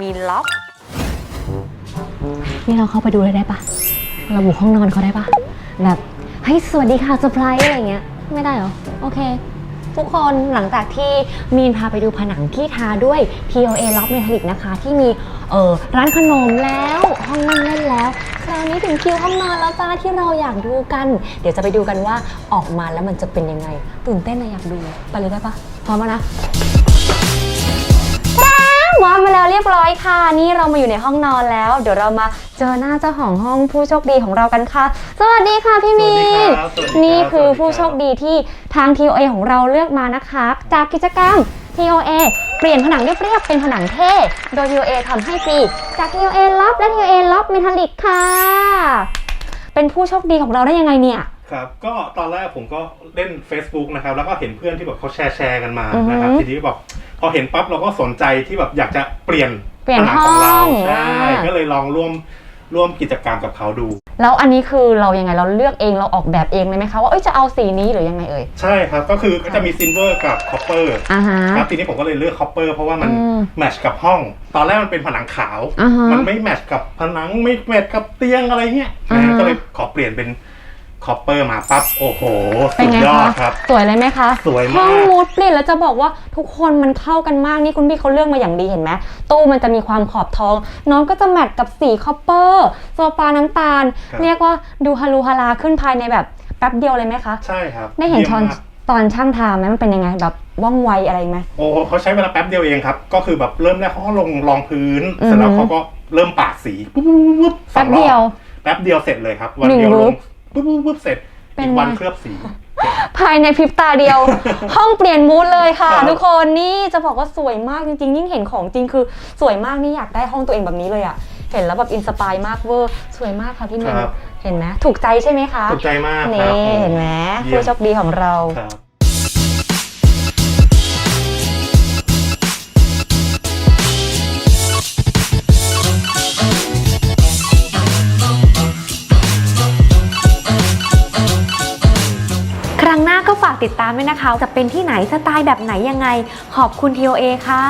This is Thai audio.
มีล็อกนี่เราเข้าไปดูเลยได้ปะเราบุกห้องนอนเขาได้ปะแบบเฮ้ยสวัสดีค่ะเซอร์ไพรส์อะไรเงี้ย ไม่ได้เหรอ โอเค ทุกคนหลังจากที่มีนพาไปดูผนังที่ทาด้วย POA ล็อกเมทัลิกนะคะ ที่มีเออร้านขนมแล้วห้องนั่งเล่นแล้ว คราวนี้ถึงคิวห้องนอนแล้วจ้าที่เราอยากดูกัน เดี๋ยวจะไปดูกันว่าออกมาแล้วมันจะเป็นยังไง ตื่นเต้นนะอยากดูไปเลยได้ปะพร้อมแล้วนะ ว้าวมาแล้วเรียบร้อยค่ะ นี่เรามาอยู่ในห้องนอนแล้ว เดี๋ยวเรามาเจอหน้าเจ้าของห้องผู้โชคดีของเรากันค่ะ สวัสดีค่ะพี่มีนสวัสดีครับสวัสดีครับ นี่คือสวัสดีครับผู้โชคดีที่ทาง TOA ของเราเลือกมานะคะ จากกิจกรรม TOA เปลี่ยนผนังเรียบๆเป็นผนังเท่โดย TOA ทำให้ฟรีจาก TOA ล็อบและ TOA ล็อบเมทัลลิกค่ะ เป็นผู้โชคดีของเราได้ยังไงเนี่ย ครับก็ตอนแรกผมก็เล่น Facebook นะครับ แล้วก็เห็นเพื่อนที่แบบเขาแชร์แชร์กันมาอือฮึนะครับทีนี้บอกพ อเห็นปั๊บเราก็สนใจที่แบบอยากจะเปลี่ยนเปลี่ยนผงของเราห้องใช่อ่าก็เลยลองร่วมร่วมกิจกรรมกับเขาดู แล้วอันนี้คือเรายังไงเราเลือกเองเราออกแบบเองเลยไหมคะว่าเอ้ยจะเอาสีนี้หรือยังไงเอ่ยใช่ครับก็คือก็จะมีซิลเวอร์กับคอปเปอร์อ่าฮะครับทีนี้ผมก็เลยเลือกคอปเปอร์เพราะว่ามันอืมแมทชกับห้อง ตอนแรกมันเป็นผนังขาวอ่าฮะมันไม่แมทชกับผนังไม่แมทกับเตียงอะไรเงี้ยอ่านะฮะก็เลยขอเปลี่ยนเป็น คอปเปอร์มาปั๊บโอ้โหเป็สุนดไงยอดคะครับสวยเลยไหมคะสวยมากห้องมูดเปลี่ยนแล้วจะบอกว่าทุกคนมันเข้ากันมากนี่คุณพี่เขาเลือกมาอย่างดีเห็นไหมตู้มันจะมีความขอบทอง น้องก็จะแมทกับสีคอปเปอร์โซฟาน้ำตาล ครับ เรียกว่าดูฮารูฮาราขึ้นภายในแบบแป๊บเดียวเลยไหมคะ ใช่ครับได้เห็นยี่ยตมอนมากตอนช่างทำไหมมันเป็นยังไงแบบว่องไวอะไรไหม โอ้เขาใช้เวลาแป๊บเดียวเองครับ ก็คือแบบเริ่มแรกเขาก็ลงรองพื้น อือฮึ เสร็จแล้วเขาก็เริ่มปาดสีปุ๊บปุ๊บปุ๊บสอแป๊งบรเดียอวบแป๊บเดียวเสร็จเลยครับ วันหนึ่งเดียวลลุงค ปุ๊บปุ๊บปุ๊บเสร็จเป็น อีกวันเคลือบสี ภายในพริบตาเดียว ห้องเปลี่ยนมูดเลยค่ะ ครับ ทุกคนนี่จะบอกว่าสวยมากจริงๆ ยิ่งเห็นของจริงคือสวยมากนี่อยากได้ห้องตัวเองแบบนี้เลยอะเห็นแล้วแบบอินสปายมากเวอร์สวยมากค่ะพี่เมนครับเห็นไหมถูกใจใช่ไหมคะถูกใจมากคนี่รับ เห็นไหมเยี่ยผู้โชคดีของเรา ครับ ติดตามด้วยนะคะ จะเป็นที่ไหนสไตล์แบบไหนยังไง ขอบคุณ TOA ค่ะ